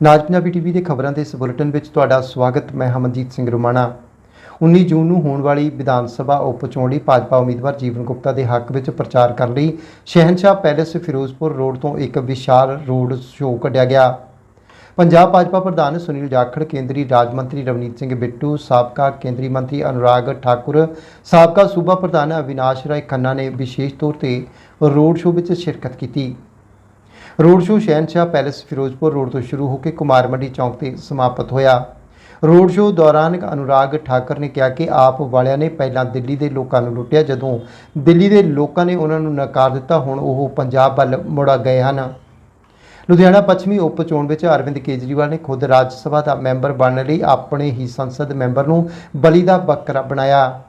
ਨਾਜ Punjabi TV ਦੇ ਖਬਰਾਂ ਦੇ ਇਸ ਬੁਲੇਟਿਨ ਵਿੱਚ ਤੁਹਾਡਾ ਸਵਾਗਤ। ਮੈਂ ਹਮਨਜੀਤ ਸਿੰਘ ਰੁਮਾਣਾ। 19 ਜੂਨ ਨੂੰ ਹੋਣ ਵਾਲੀ ਵਿਧਾਨ ਸਭਾ ਉਪ ਚੋਣ ਲਈ ਭਾਜਪਾ ਉਮੀਦਵਾਰ ਜੀਵਨ ਗੁਪਤਾ ਦੇ ਹੱਕ ਵਿੱਚ ਪ੍ਰਚਾਰ ਕਰਨ ਲਈ ਸ਼ਹਿਨਸ਼ਾਹ ਪੈਲੇਸ ਫਿਰੋਜ਼ਪੁਰ ਰੋਡ ਤੋਂ ਇੱਕ ਵਿਸ਼ਾਲ ਰੋਡ ਸ਼ੋਅ ਕੱਢਿਆ ਗਿਆ। ਪੰਜਾਬ ਭਾਜਪਾ ਪ੍ਰਧਾਨ ਸੁਨੀਲ ਜਾਖੜ, ਕੇਂਦਰੀ ਰਾਜ ਮੰਤਰੀ ਰਵਨੀਤ ਸਿੰਘ ਬਿੱਟੂ, ਸਾਬਕਾ ਕੇਂਦਰੀ ਮੰਤਰੀ ਅਨੁਰਾਗ ਠਾਕੁਰ, ਸਾਬਕਾ ਸੂਬਾ ਪ੍ਰਧਾਨ ਅਵਿਨਾਸ਼ ਰਾਏ ਖੰਨਾ ਨੇ ਵਿਸ਼ੇਸ਼ ਤੌਰ ਤੇ ਰੋਡ ਸ਼ੋਅ ਵਿੱਚ ਸ਼ਿਰਕਤ ਕੀਤੀ। Road show Shahenshah palace Firozpur road ਤੋਂ ਸ਼ੁਰੂ ਹੋ ਕੇ ਕੁਮਾਰ ਮੰਡੀ ਚੌਂਕ ਤੇ ਸਮਾਪਤ ਹੋਇਆ। ਰੋਡ ਸ਼ੋਅ ਦੌਰਾਨ ਅਨੁਰਾਗ ਠਾਕਰ ਨੇ ਕਿਹਾ ਕਿ ਆਪ ਵਾਲਿਆਂ ਨੇ ਪਹਿਲਾਂ ਦਿੱਲੀ ਦੇ ਲੋਕਾਂ ਨੂੰ ਲੁੱਟਿਆ, ਜਦੋਂ ਦਿੱਲੀ ਦੇ ਲੋਕਾਂ ਨੇ ਉਹਨਾਂ ਨੂੰ ਨਕਾਰ ਦਿੱਤਾ, ਹੁਣ ਉਹ ਪੰਜਾਬ ਵੱਲ ਮੁੜ ਗਏ ਹਨ। ਲੁਧਿਆਣਾ ਪੱਛਮੀ ਉਪ ਚੋਣ ਵਿੱਚ ਅਰਵਿੰਦ ਕੇਜਰੀਵਾਲ ਨੇ ਖੁਦ ਰਾਜ ਸਭਾ ਦਾ ਮੈਂਬਰ ਬਣਨ ਲਈ ਆਪਣੇ ਹੀ ਸੰਸਦ ਮੈਂਬਰ ਨੂੰ ਬਲੀ ਦਾ ਬੱਕਰਾ ਬਣਾਇਆ।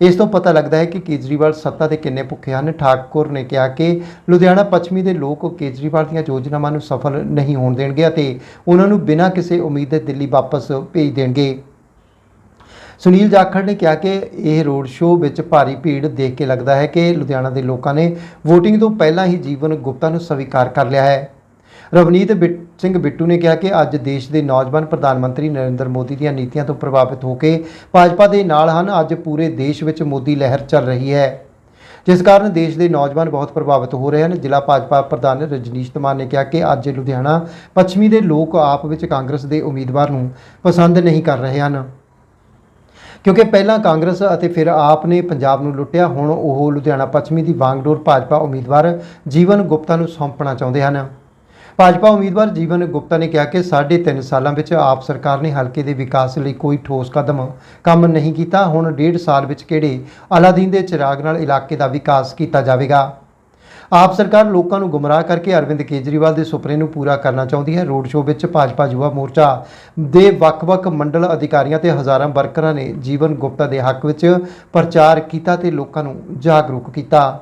ਇਸ ਤੋਂ ਪਤਾ ਲੱਗਦਾ ਹੈ ਕਿ ਕੇਜਰੀਵਾਲ ਸੱਤਾ ਦੇ ਕਿੰਨੇ ਭੁੱਖੇ ਹਨ। ਠਾਕੁਰ ਨੇ ਕਿਹਾ ਕਿ ਲੁਧਿਆਣਾ ਪੱਛਮੀ ਦੇ ਲੋਕ ਕੇਜਰੀਵਾਲ ਦੀਆਂ ਯੋਜਨਾਵਾਂ ਨੂੰ ਸਫਲ ਨਹੀਂ ਹੋਣ ਦੇਣਗੇ ਅਤੇ ਉਹਨਾਂ ਨੂੰ ਬਿਨਾਂ ਕਿਸੇ ਉਮੀਦ ਦੇ ਦਿੱਲੀ ਵਾਪਸ ਭੇਜ ਦੇਣਗੇ। ਸੁਨੀਲ ਜਾਖੜ ਨੇ ਕਿਹਾ ਕਿ ਇਹ ਰੋਡ ਸ਼ੋਅ ਵਿੱਚ ਭਾਰੀ ਭੀੜ ਦੇਖ ਕੇ ਲੱਗਦਾ ਹੈ ਕਿ ਲੁਧਿਆਣਾ ਦੇ ਲੋਕਾਂ ਨੇ VOTING ਤੋਂ ਪਹਿਲਾਂ ਹੀ ਜੀਵਨ ਗੁਪਤਾ ਨੂੰ ਸਵੀਕਾਰ ਕਰ ਲਿਆ ਹੈ। ਰਵਨੀਤ ਬਿੱਟ- ਸਿੰਘ ਬਿੱਟੂ ਨੇ ਕਿਹਾ ਕਿ ਅੱਜ ਦੇਸ਼ ਦੇ ਨੌਜਵਾਨ ਪ੍ਰਧਾਨ ਮੰਤਰੀ ਨਰਿੰਦਰ ਮੋਦੀ ਦੀਆਂ ਨੀਤੀਆਂ ਤੋਂ ਪ੍ਰਭਾਵਿਤ ਹੋ ਕੇ ਭਾਜਪਾ ਦੇ ਨਾਲ ਹਨ। ਅੱਜ ਪੂਰੇ ਦੇਸ਼ ਵਿੱਚ ਮੋਦੀ ਲਹਿਰ ਚੱਲ ਰਹੀ ਹੈ। ਜਿਸ ਕਾਰਨ ਦੇਸ਼ ਦੇ ਨੌਜਵਾਨ ਬਹੁਤ ਪ੍ਰਭਾਵਿਤ ਹੋ ਰਹੇ ਹਨ। ਜ਼ਿਲ੍ਹਾ ਭਾਜਪਾ ਪ੍ਰਧਾਨ ਰਜਨੀਸ਼ ਕੁਮਾਰ ਨੇ ਕਿਹਾ ਕਿ ਅੱਜ ਲੁਧਿਆਣਾ, ਪੱਛਮੀ ਦੇ ਲੋਕ ਆਪ ਵਿੱਚ ਕਾਂਗਰਸ ਦੇ ਉਮੀਦਵਾਰ ਨੂੰ ਪਸੰਦ ਨਹੀਂ ਕਰ ਰਹੇ ਹਨ। ਕਿਉਂਕਿ ਪਹਿਲਾਂ ਕਾਂਗਰਸ ਅਤੇ ਫਿਰ ਆਪ ਨੇ ਪੰਜਾਬ ਨੂੰ ਲੁੱਟਿਆ, ਹੁਣ ਉਹ ਲੁਧਿਆਣਾ, ਪੱਛਮੀ ਦੀ ਵਾਂਗਡੋਰ ਭਾਜਪਾ ਉਮੀਦਵਾਰ ਜੀਵਨ ਗੁਪਤਾ ਨੂੰ ਸੌਂਪਣਾ ਚਾਹੁੰਦੇ ਹਨ। ਭਾਜਪਾ ਉਮੀਦਵਾਰ ਜੀਵਨ ਗੁਪਤਾ ਨੇ ਕਿਹਾ ਕਿ ਸਾਢੇ ਤਿੰਨ ਸਾਲਾਂ ਵਿੱਚ ਆਪ ਸਰਕਾਰ ਨੇ ਹਲਕੇ ਦੇ ਵਿਕਾਸ ਲਈ ਕੋਈ ਠੋਸ ਕਦਮ ਕੰਮ ਨਹੀਂ ਕੀਤਾ। ਹੁਣ ਡੇਢ ਸਾਲ ਵਿੱਚ ਕਿਹੜੇ ਅਲਾਦੀਨ ਦੇ ਚਿਰਾਗ ਨਾਲ ਇਲਾਕੇ ਦਾ ਵਿਕਾਸ ਕੀਤਾ ਜਾਵੇਗਾ? ਆਪ ਸਰਕਾਰ ਲੋਕਾਂ ਨੂੰ ਗੁੰਮਰਾਹ ਕਰਕੇ ਅਰਵਿੰਦ ਕੇਜਰੀਵਾਲ ਦੇ ਸੁਪਨੇ ਨੂੰ ਪੂਰਾ ਕਰਨਾ ਚਾਹੁੰਦੀ ਹੈ। ਰੋਡ ਸ਼ੋਅ ਵਿੱਚ ਭਾਜਪਾ ਯੁਵਾ ਮੋਰਚਾ ਦੇ ਵੱਖ-ਵੱਖ ਮੰਡਲ ਅਧਿਕਾਰੀਆਂ ਤੇ ਹਜ਼ਾਰਾਂ ਵਰਕਰਾਂ ਨੇ ਜੀਵਨ ਗੁਪਤਾ ਦੇ ਹੱਕ ਵਿੱਚ ਪ੍ਰਚਾਰ ਕੀਤਾ ਤੇ ਲੋਕਾਂ ਨੂੰ ਜਾਗਰੂਕ ਕੀਤਾ।